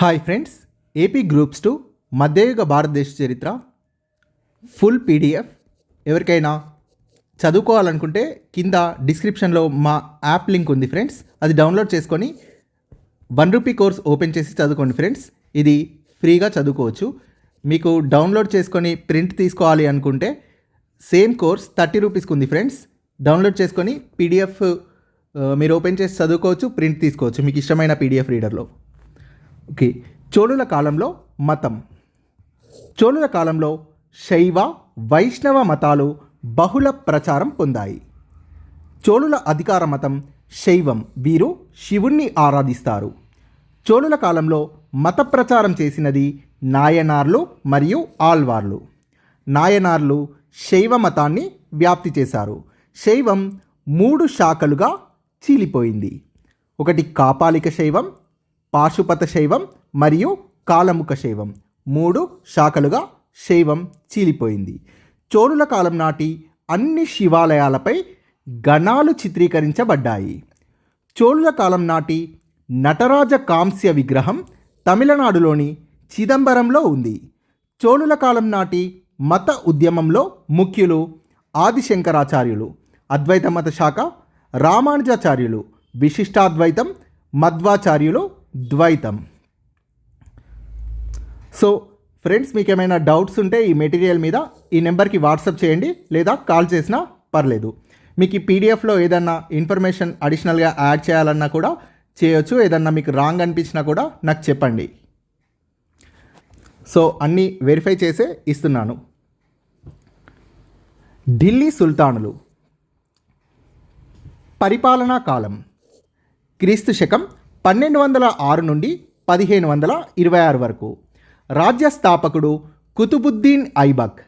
Hi friends AP groups two మధ్యయుగ భారతదేశ చరిత్ర ఫుల్ పీడిఎఫ్. ఎవరికైనా చదువుకోవాలనుకుంటే కింద డిస్క్రిప్షన్లో మా యాప్ లింక్ ఉంది ఫ్రెండ్స్ అది డౌన్లోడ్ చేసుకొని వన్ రూపీ కోర్స్ ఓపెన్ చేసి చదువుకోండి ఫ్రెండ్స్ ఇది ఫ్రీగా చదువుకోవచ్చు. మీకు డౌన్లోడ్ చేసుకొని ప్రింట్ తీసుకోవాలి అనుకుంటే సేమ్ కోర్స్ థర్టీ రూపీస్కి ఉంది ఫ్రెండ్స్ డౌన్లోడ్ చేసుకొని పీడిఎఫ్ మీరు ఓపెన్ చేసి చదువుకోవచ్చు ప్రింట్ తీసుకోవచ్చు మీకు ఇష్టమైన పీడిఎఫ్ రీడర్లో. ఓకే. చోళుల కాలంలో మతం. చోళుల కాలంలో శైవ వైష్ణవ మతాలు బహుళ ప్రచారం పొందాయి. చోళుల అధికార మతం శైవం. వీరు శివుణ్ణి ఆరాధిస్తారు. చోళుల కాలంలో మత ప్రచారం చేసినది నాయనార్లు మరియు ఆల్వార్లు నాయనార్లు శైవ మతాన్ని వ్యాప్తి చేశారు. శైవం మూడు శాఖలుగా చీలిపోయింది. ఒకటి కాపాలిక శైవం పాశుపత శైవం మరియు కాలముఖ శైవం. మూడు శాఖలుగా శైవం చీలిపోయింది. చోళుల కాలం నాటి అన్ని శివాలయాలపై గణాలు చిత్రీకరించబడ్డాయి. చోళుల కాలం నాటి నటరాజ కాంస్య విగ్రహం తమిళనాడులోని చిదంబరంలో ఉంది. చోళుల కాలం నాటి మత ఉద్యమంలో ముఖ్యులు ఆదిశంకరాచార్యులు అద్వైత మత శాఖ రామానుజాచార్యులు విశిష్టాద్వైతం మధ్వాచార్యులు ద్వైతం. సో ఫ్రెండ్స్ మీకు ఏమైనా డౌట్స్ ఉంటే ఈ మెటీరియల్ మీద ఈ నెంబర్కి వాట్సాప్ చేయండి లేదా కాల్ చేసినా పర్లేదు. మీకు ఈ పీడిఎఫ్లో ఏదన్నా ఇన్ఫర్మేషన్ అడిషనల్గా యాడ్ చేయాలన్నా కూడా చేయొచ్చు ఏదన్నా మీకు రాంగ్ అనిపించినా కూడా నాకు చెప్పండి. సో అన్నీ వెరిఫై చేసే ఇస్తున్నాను. ఢిల్లీ సుల్తానులు. పరిపాలనా కాలం. క్రీస్తు శకం పన్నెండు వందల ఆరు నుండి పదిహేను వందల ఇరవై ఆరు వరకు. రాజ్య స్థాపకుడు కుతుబుద్దీన్ ఐబక్.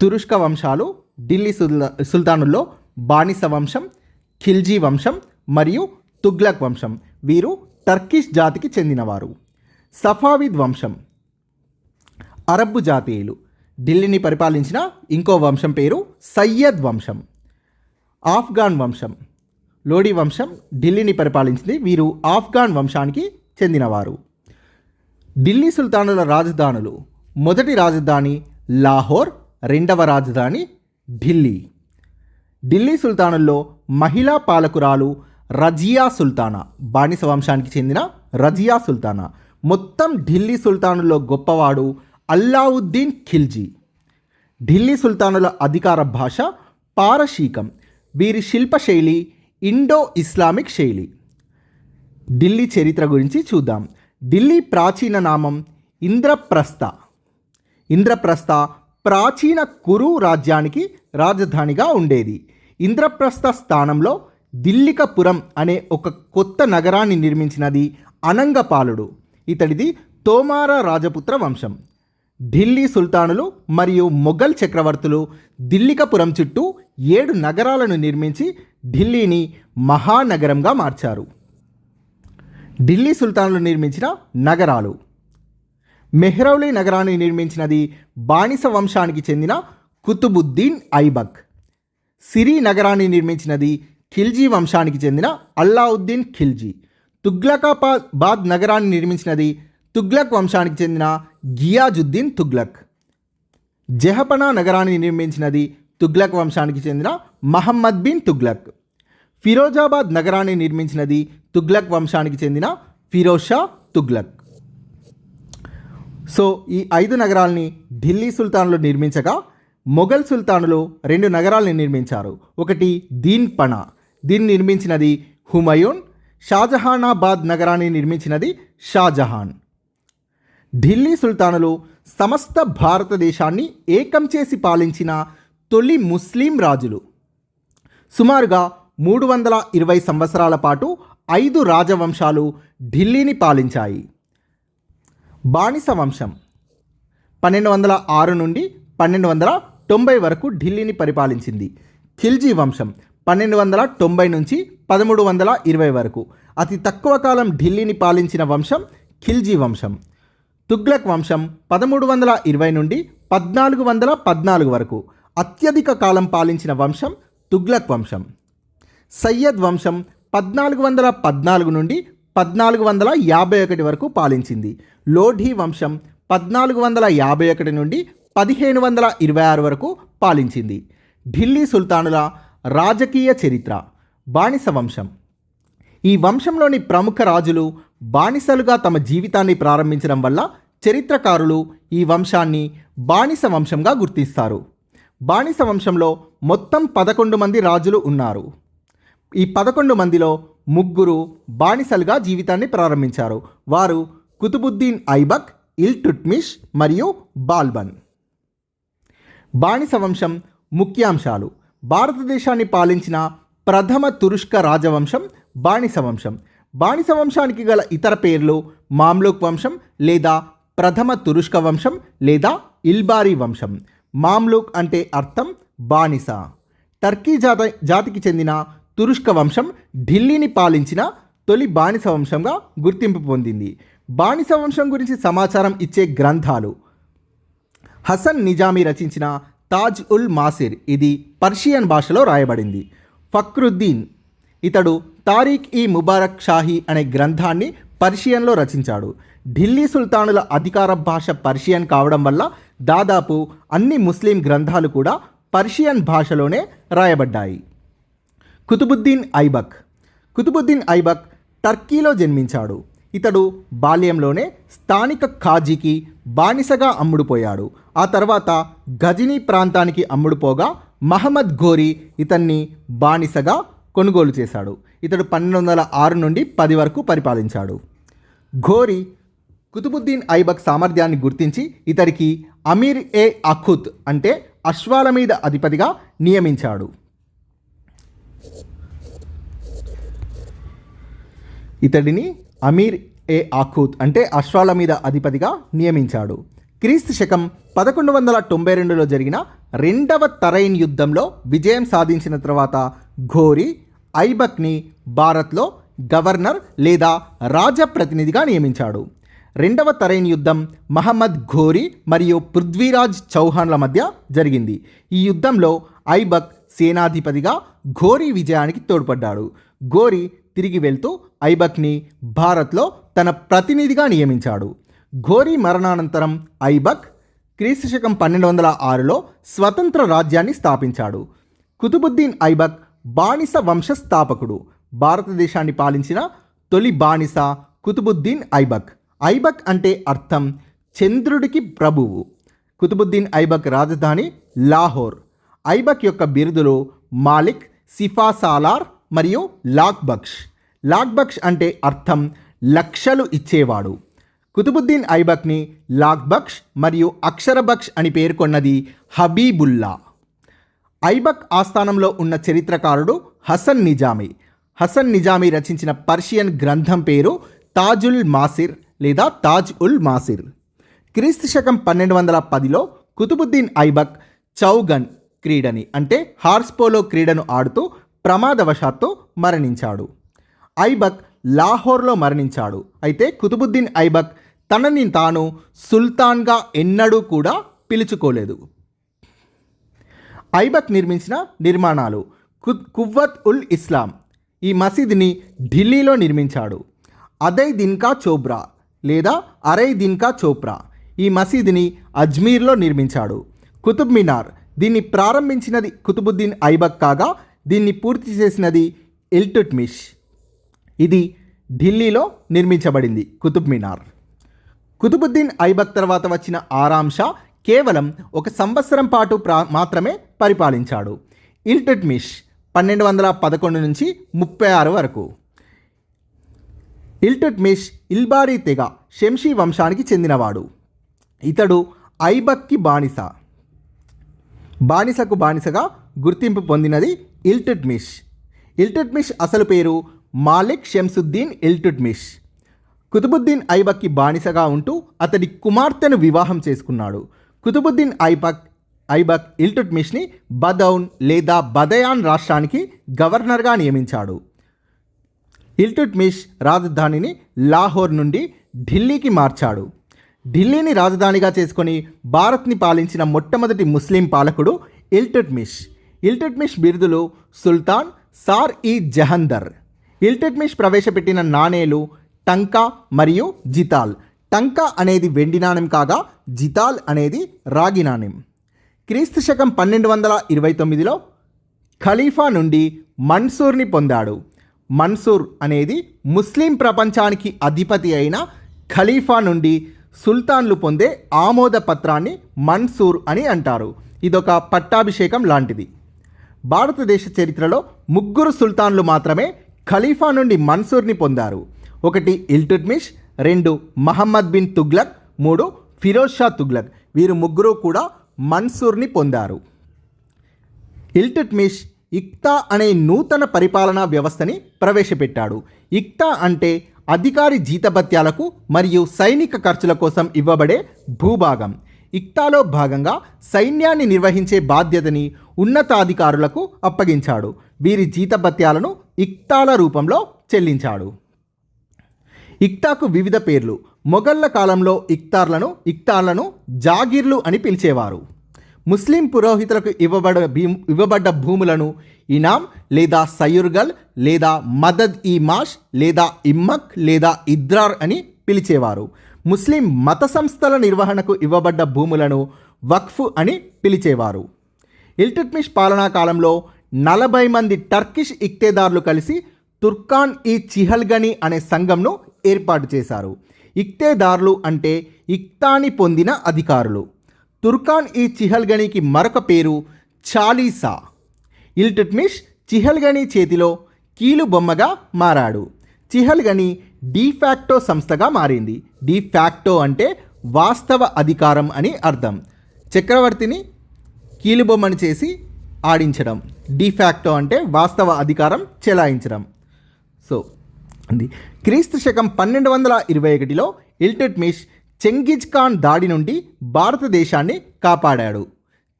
తురుష్క వంశాలు ఢిల్లీ సుల్ సుల్తానుల్లో బానిస వంశం ఖిల్జీ వంశం మరియు తుగ్లక్ వంశం. వీరు టర్కిష్ జాతికి చెందినవారు. సఫావిద్ వంశం. అరబ్బు జాతీయులు. ఢిల్లీని పరిపాలించిన ఇంకో వంశం పేరు సయ్యద్ వంశం. ఆఫ్ఘాన్ వంశం. లోడీ వంశం ఢిల్లీని పరిపాలించింది. వీరు ఆఫ్ఘాన్ వంశానికి చెందినవారు. ఢిల్లీ సుల్తానుల రాజధానులు. మొదటి రాజధాని లాహోర్ రెండవ రాజధాని ఢిల్లీ. ఢిల్లీ సుల్తానుల్లో మహిళా పాలకురాలు రజియా సుల్తానా బానిస వంశానికి చెందిన రజియా సుల్తానా. మొత్తం ఢిల్లీ సుల్తానుల్లో గొప్పవాడు అల్లావుద్దీన్ ఖిల్జీ. ఢిల్లీ సుల్తానుల అధికార భాష పారశీకం. వీరి శిల్పశైలి ఇండో ఇస్లామిక్ శైలి. ఢిల్లీ చరిత్ర గురించి చూద్దాం. ఢిల్లీ ప్రాచీన నామం ఇంద్రప్రస్థ. ఇంద్రప్రస్థ ప్రాచీన కురు రాజ్యానికి రాజధానిగా ఉండేది. ఇంద్రప్రస్థ స్థానంలో దిల్లికపురం అనే ఒక కొత్త నగరాన్ని నిర్మించినది అనంగపాలుడు. ఇతడిది తోమార రాజపుత్ర వంశం. ఢిల్లీ సుల్తానులు మరియు మొఘల్ చక్రవర్తులు దిల్లికపురం చుట్టూ ఏడు నగరాలను నిర్మించి ఢిల్లీని మహానగరంగా మార్చారు. ఢిల్లీ సుల్తాన్లు నిర్మించిన నగరాలు. మెహ్రౌలీ నగరాన్ని నిర్మించినది బానిస వంశానికి చెందిన కుతుబుద్దీన్ ఐబక్. సిరి నగరాన్ని నిర్మించినది ఖిల్జీ వంశానికి చెందిన అల్లావుద్దీన్ ఖిల్జీ. తుగ్లకాబాద్ నగరాన్ని నిర్మించినది తుగ్లక్ వంశానికి చెందిన గియాజుద్దీన్ తుగ్లక్. జహపనా నగరాన్ని నిర్మించినది తుగ్లక్ వంశానికి చెందిన మహమ్మద్ బిన్ తుగ్లక్. ఫిరోజాబాద్ నగరాన్ని నిర్మించినది తుగ్లక్ వంశానికి చెందిన ఫిరోజ్ షా తుగ్లక్. సో ఈ ఐదు నగరాల్ని ఢిల్లీ సుల్తాన్లు నిర్మించగా మొఘల్ సుల్తానులు రెండు నగరాల్ని నిర్మించారు. ఒకటి దీన్ పనా. దీన్ని నిర్మించినది హుమయూన్ షాజహానాబాద్ నగరాన్ని నిర్మించినది షాజహాన్. ఢిల్లీ సుల్తానులు సమస్త భారతదేశాన్ని ఏకం చేసి పాలించిన తొలి ముస్లిం రాజులు. సుమారుగా మూడు వందల ఇరవై సంవత్సరాల పాటు ఐదు రాజవంశాలు ఢిల్లీని పాలించాయి. బానిస వంశం పన్నెండు వందల ఆరు నుండి పన్నెండు వందల తొంభై వరకు ఢిల్లీని పరిపాలించింది. ఖిల్జీ వంశం పన్నెండు వందల తొంభై నుంచి పదమూడు వందల ఇరవై వరకు. అతి తక్కువ కాలం ఢిల్లీని పాలించిన వంశం ఖిల్జీ వంశం. తుగ్లక్ వంశం పదమూడు వందల ఇరవై నుండి పద్నాలుగు వందల పద్నాలుగు వరకు. అత్యధిక కాలం పాలించిన వంశం తుగ్లక్ వంశం. సయ్యద్ వంశం పద్నాలుగు వందల పద్నాలుగు నుండి పద్నాలుగు వందల యాభై ఒకటి వరకు పాలించింది. లోఢీ వంశం పద్నాలుగు వందల యాభై ఒకటి నుండి పదిహేను వందల ఇరవై ఆరు వరకు పాలించింది. ఢిల్లీ సుల్తానుల రాజకీయ చరిత్ర బానిస వంశం. ఈ వంశంలోని ప్రముఖ రాజులు బానిసలుగా తమ జీవితాన్ని ప్రారంభించడం వల్ల చరిత్రకారులు ఈ వంశాన్ని బానిస వంశంగా గుర్తిస్తారు. బానిస వంశంలో మొత్తం పదకొండు మంది రాజులు ఉన్నారు. ఈ పదకొండు మందిలో ముగ్గురు బానిసలుగా జీవితాన్ని ప్రారంభించారు. వారు కుతుబుద్దీన్ ఐబక్ ఇల్ టుట్మిష్ మరియు బాల్బన్. బానిస వంశం ముఖ్యాంశాలు. భారతదేశాన్ని పాలించిన ప్రథమ తురుష్క రాజవంశం బానిస వంశం. బానిస వంశానికి గల ఇతర పేర్లు మామ్లూక్ వంశం లేదా ప్రథమ తురుష్క వంశం లేదా ఇల్బారీ వంశం. మామ్లూక్ అంటే అర్థం బానిస. టర్కీ జాత జాతికి చెందిన తురుష్క వంశం ఢిల్లీని పాలించిన తొలి బానిస వంశంగా గుర్తింపు పొందింది. బానిస వంశం గురించి సమాచారం ఇచ్చే గ్రంథాలు. హసన్ నిజామీ రచించిన తాజ్ ఉల్ మాసిర్ ఇది పర్షియన్ భాషలో రాయబడింది. ఫక్రుద్దీన్ ఇతడు తారీఖ్ ఈ ముబారక్ షాహీ అనే గ్రంథాన్ని పర్షియన్లో రచించాడు. ఢిల్లీ సుల్తానుల అధికార భాష పర్షియన్ కావడం వల్ల దాదాపు అన్ని ముస్లిం గ్రంథాలు కూడా పర్షియన్ భాషలోనే రాయబడ్డాయి. కుతుబుద్దీన్ ఐబక్. కుతుబుద్దీన్ ఐబక్ టర్కీలో జన్మించాడు. ఇతడు బాల్యంలోనే స్థానిక ఖాజీకి బానిసగా అమ్ముడుపోయాడు. ఆ తర్వాత గజనీ ప్రాంతానికి అమ్ముడుపోగా మహమ్మద్ ఘోరీ ఇతన్ని బానిసగా కొనుగోలు చేశాడు. ఇతడు పన్నెండు వందల ఆరు నుండి పది వరకు పరిపాలించాడు. ఘోరీ కుతుబుద్దీన్ ఐబక్ సామర్థ్యాన్ని గుర్తించి ఇతడికి అమీర్ ఏ అఖుత్ అంటే అశ్వాల మీద అధిపతిగా నియమించాడు. ఇతడిని అమీర్ ఏ ఆఖూత్ అంటే అశ్వాల మీద అధిపతిగా నియమించాడు. క్రీస్తు శకం పదకొండు వందల తొంభై రెండులో జరిగిన రెండవ తరైన్ యుద్ధంలో విజయం సాధించిన తర్వాత ఘోరీ ఐబక్ని భారత్లో గవర్నర్ లేదా రాజప్రతినిధిగా నియమించాడు. రెండవ తరైన్ యుద్ధం మహమ్మద్ ఘోరీ మరియు పృథ్వీరాజ్ చౌహాన్ల మధ్య జరిగింది. ఈ యుద్ధంలో ఐబక్ సేనాధిపతిగా ఘోరీ విజయానికి తోడ్పడ్డాడు. ఘోరీ తిరిగి వెళ్తూ ఐబక్ని భారత్లో తన ప్రతినిధిగా నియమించాడు. ఘోరీ మరణానంతరం ఐబక్ క్రీస్తు శకం పన్నెండు వందల ఆరులో స్వతంత్ర రాజ్యాన్ని స్థాపించాడు. కుతుబుద్దీన్ ఐబక్ బానిస వంశ స్థాపకుడు భారతదేశాన్ని పాలించిన తొలి బానిస కుతుబుద్దీన్ ఐబక్. ఐబక్ అంటే అర్థం చంద్రుడికి ప్రభువు. కుతుబుద్దీన్ ఐబక్ రాజధాని లాహోర్. ఐబక్ యొక్క బిరుదులు మాలిక్ సిఫా సాలార్ మరియు లాక్బక్ష్. లాక్బక్ష్ అంటే అర్థం లక్షలు ఇచ్చేవాడు. కుతుబుద్దీన్ ఐబక్ని లాక్బక్ష్ మరియు అక్షరబక్ష్ అని పేర్కొన్నది హబీబుల్లా. ఐబక్ ఆస్థానంలో ఉన్న చరిత్రకారుడు హసన్ నిజామీ. హసన్ నిజామీ రచించిన పర్షియన్ గ్రంథం పేరు తాజుల్ మాసిర్. లేదా తాజ్ ఉల్ మాసిర్. క్రీస్తు శకం పన్నెండు వందల పదిలో కుతుబుద్దీన్ ఐబక్ చౌగన్ క్రీడని అంటే హార్స్ పోలో క్రీడను ఆడుతూ ప్రమాదవశాత్తు మరణించాడు. ఐబక్ లాహోర్లో మరణించాడు. అయితే కుతుబుద్దీన్ ఐబక్ తనని తాను సుల్తాన్గా ఎన్నడూ కూడా పిలుచుకోలేదు. ఐబక్ నిర్మించిన నిర్మాణాలు కు- కువ్వత్ ఉల్ ఇస్లాం. ఈ మసీదుని ఢిల్లీలో నిర్మించాడు. అదై దిన్కా చోబ్రా. లేదా అరై దిన్కా చోప్రా. ఈ మసీదుని అజ్మీర్లో నిర్మించాడు. కుతుబ్ మినార్ దీన్ని ప్రారంభించినది కుతుబుద్దీన్ ఐబక్ కాగా దీన్ని పూర్తి చేసినది ఇల్టుట్మిష్ ఇది ఢిల్లీలో నిర్మించబడింది కుతుబ్ మినార్. కుతుబుద్దీన్ ఐబక్ తర్వాత వచ్చిన ఆరాంషా కేవలం ఒక సంవత్సరం పాటు ప్రా మాత్రమే పరిపాలించాడు. ఇల్టుట్మిష్ పన్నెండు వందల పదకొండు నుంచి ముప్పై ఆరు వరకు. ఇల్టుట్మిష్ ఇల్బారీ తెగ షంషీ వంశానికి చెందినవాడు. ఇతడు ఐబక్కి బానిస. బానిసకు బానిసగా గుర్తింపు పొందినది ఇల్టుట్మిష్ ఇల్టుట్మిష్ అసలు పేరు మాలిక్ షంసుద్దీన్ ఇల్టుట్మిష్ కుతుబుద్దీన్ ఐబక్కి బానిసగా ఉంటూ అతడి కుమార్తెను వివాహం చేసుకున్నాడు. కుతుబుద్దీన్ ఐబక్ ఐబక్ ఇల్టుట్మిష్ని బదౌన్ లేదా బదయాన్ రాష్ట్రానికి గవర్నర్గా నియమించాడు. ఇల్టుట్మిష్ రాజధానిని లాహోర్ నుండి ఢిల్లీకి మార్చాడు. ఢిల్లీని రాజధానిగా చేసుకొని భారత్ని పాలించిన మొట్టమొదటి ముస్లిం పాలకుడు ఇల్టుట్మిష్ ఇల్టుట్మిష్ బిరుదులు సుల్తాన్ సార్ ఈ జహందర్. ఇల్టుట్మిష్ ప్రవేశపెట్టిన నాణేలు టంకా మరియు జితాల్. టంకా అనేది వెండి నాణెం కాగా జితాల్ అనేది రాగి నాణెం. క్రీస్తు శకం పన్నెండు వందల ఇరవై తొమ్మిదిలో ఖలీఫా నుండి మన్సూర్ని పొందాడు. మన్సూర్ అనేది ముస్లిం ప్రపంచానికి అధిపతి అయిన ఖలీఫా నుండి సుల్తాన్లు పొందే ఆమోద పత్రాన్ని మన్సూర్ అని అంటారు. ఇదొక పట్టాభిషేకం లాంటిది. భారతదేశ చరిత్రలో ముగ్గురు సుల్తాన్లు మాత్రమే ఖలీఫా నుండి మన్సూర్ని పొందారు. ఒకటి ఇల్టుట్మిష్ రెండు మహమ్మద్ బిన్ తుగ్లక్ మూడు ఫిరోజ్ షా తుగ్లక్. వీరు ముగ్గురు కూడా మన్సూర్ని పొందారు. ఇల్టుట్మిష్ ఇక్తా అనే నూతన పరిపాలనా వ్యవస్థని ప్రవేశపెట్టాడు. ఇక్తా అంటే అధికారి జీతభత్యాలకు మరియు సైనిక ఖర్చుల కోసం ఇవ్వబడే భూభాగం. ఇక్తాలో భాగంగా సైన్యాన్ని నిర్వహించే బాధ్యతని ఉన్నతాధికారులకు అప్పగించాడు. వీరి జీతభత్యాలను ఇక్తాల రూపంలో చెల్లించాడు. ఇక్తాకు వివిధ పేర్లు. మొఘళ్ళ కాలంలో ఇక్తార్లను ఇక్తార్లను జాగీర్లు అని పిలిచేవారు. ముస్లిం పురోహితులకు ఇవ్వబడ ఇవ్వబడ్డ భూములను ఇనాం లేదా సయుర్గల్ లేదా మదద్ ఈ మాష్ లేదా ఇమ్మక్ లేదా ఇద్రార్ అని పిలిచేవారు. ముస్లిం మత సంస్థల నిర్వహణకు ఇవ్వబడ్డ భూములను వక్ఫ్ అని పిలిచేవారు. ఇల్టుట్మిష్ పాలనా కాలంలో నలభై మంది టర్కిష్ ఇక్తేదారులు కలిసి తుర్కాన్ ఈ చిహల్గని అనే సంఘంను ఏర్పాటు చేశారు. ఇక్తేదారులు అంటే ఇక్తాని పొందిన అధికారులు. తుర్కాన్ ఈ చిహల్గణికి మరొక పేరు చాలీసా. ఇల్టుట్మిష్ చిహల్గని చేతిలో కీలు బొమ్మగా మారాడు. చిహల్గణి డీఫాక్టో సంస్థగా మారింది. డీఫాక్టో అంటే వాస్తవ అధికారం అని అర్థం. చక్రవర్తిని కీలుబొమ్మని చేసి ఆడించడం. డిఫాక్టో అంటే వాస్తవ అధికారం చెలాయించడం. సో అది. క్రీస్తు శకం పన్నెండు వందల ఇరవై ఒకటిలో ఇల్టుట్మిష్ చెంగిజ్ ఖాన్ దాడి నుండి భారతదేశాన్ని కాపాడాడు.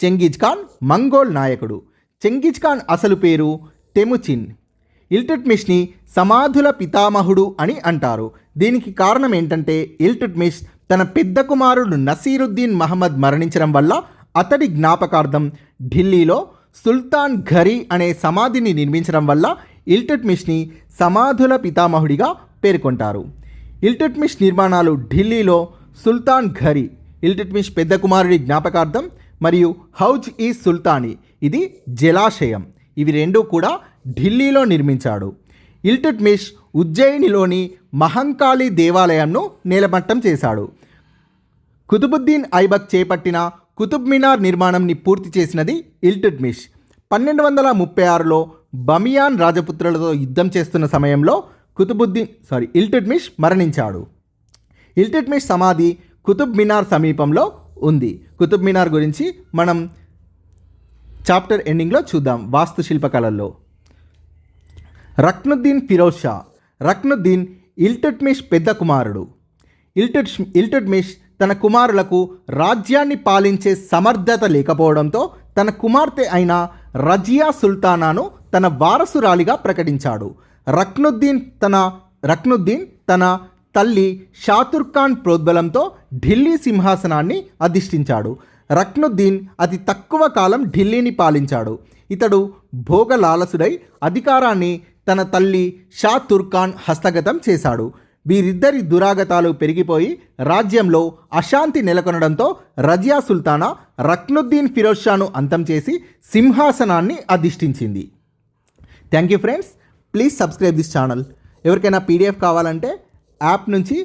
చెంగిజ్ ఖాన్ మంగోల్ నాయకుడు. చెంగిజ్ ఖాన్ అసలు పేరు టెముచిన్. ఇల్టుట్మిష్ని సమాధుల పితామహుడు అని అంటారు. దీనికి కారణం ఏంటంటే ఇల్టుట్మిష్ తన పెద్ద కుమారుడు నసీరుద్దీన్ మహమ్మద్ మరణించడం వల్ల అతడి జ్ఞాపకార్థం ఢిల్లీలో సుల్తాన్ ఘరీ అనే సమాధిని నిర్మించడం వల్ల ఇల్టుట్మిష్ని సమాధుల పితామహుడిగా పేర్కొంటారు. ఇల్టుట్మిష్ నిర్మాణాలు ఢిల్లీలో సుల్తాన్ ఘరీ. ఇల్టిట్మిష్ పెద్ద కుమారుడి జ్ఞాపకార్థం మరియు హౌజ్ ఈ సుల్తానీ. ఇది జలాశయం. ఇవి రెండూ కూడా ఢిల్లీలో నిర్మించాడు. ఇల్టుట్మిష్ ఉజ్జయినిలోని మహంకాళి దేవాలయంను నేలమట్టం చేశాడు. కుతుబుద్దీన్ ఐబక్ చేపట్టిన కుతుబ్ మినార్ నిర్మాణంని పూర్తి చేసినది ఇల్టుట్మిష్ పన్నెండు వందల ముప్పై ఆరులో బమియాన్ రాజపుత్రులతో యుద్ధం చేస్తున్న సమయంలో కుతుబుద్దీన్ సారీ ఇల్టుట్మిష్ మరణించాడు. ఇల్టుట్మిష్ సమాధి కుతుబ్ మినార్ సమీపంలో ఉంది. కుతుబ్ మినార్ గురించి మనం చాప్టర్ ఎండింగ్లో చూద్దాం వాస్తుశిల్ప కళల్లో రక్నుద్దీన్ ఫిరోజ్ షా రక్నుద్దీన్ ఇల్టుట్మిష్ పెద్ద కుమారుడు. ఇల్టుట్ ఇల్టుట్మిష్ తన కుమారులకు రాజ్యాన్ని పాలించే సమర్థత లేకపోవడంతో తన కుమార్తె అయిన రజియా సుల్తానాను తన వారసురాలిగా ప్రకటించాడు. రక్నుద్దీన్ తన రక్నుద్దీన్ తన తల్లి షాతుర్ఖాన్ ప్రోద్బలంతో ఢిల్లీ సింహాసనాన్ని అధిష్ఠించాడు. రక్నుద్దీన్ అతి తక్కువ కాలం ఢిల్లీని పాలించాడు. ఇతడు భోగలాలసుడై అధికారాన్ని తన తల్లి షాతుర్ఖాన్ హస్తగతం చేశాడు. వీరిద్దరి దురాగతాలు పెరిగిపోయి రాజ్యంలో అశాంతి నెలకొనడంతో రజియా సుల్తానా రక్నుద్దీన్ ఫిరోజ్ షాను అంతం చేసి సింహాసనాన్ని అధిష్ఠించింది. Thank you friends. Please subscribe this channel. ఎవరికైనా పీడిఎఫ్ కావాలంటే యాప్ నుంచి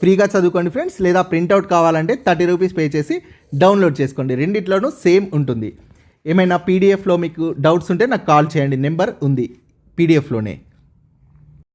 ఫ్రీగా చదువుకోండి ఫ్రెండ్స్. లేదా ప్రింట్అవుట్ కావాలంటే థర్టీ రూపీస్ పే చేసి డౌన్లోడ్ చేసుకోండి. రెండిట్లోనూ సేమ్ ఉంటుంది. ఏమైనా పీడిఎఫ్లో మీకు డౌట్స్ ఉంటే నాకు కాల్ చేయండి. నెంబర్ ఉంది పీడిఎఫ్లోనే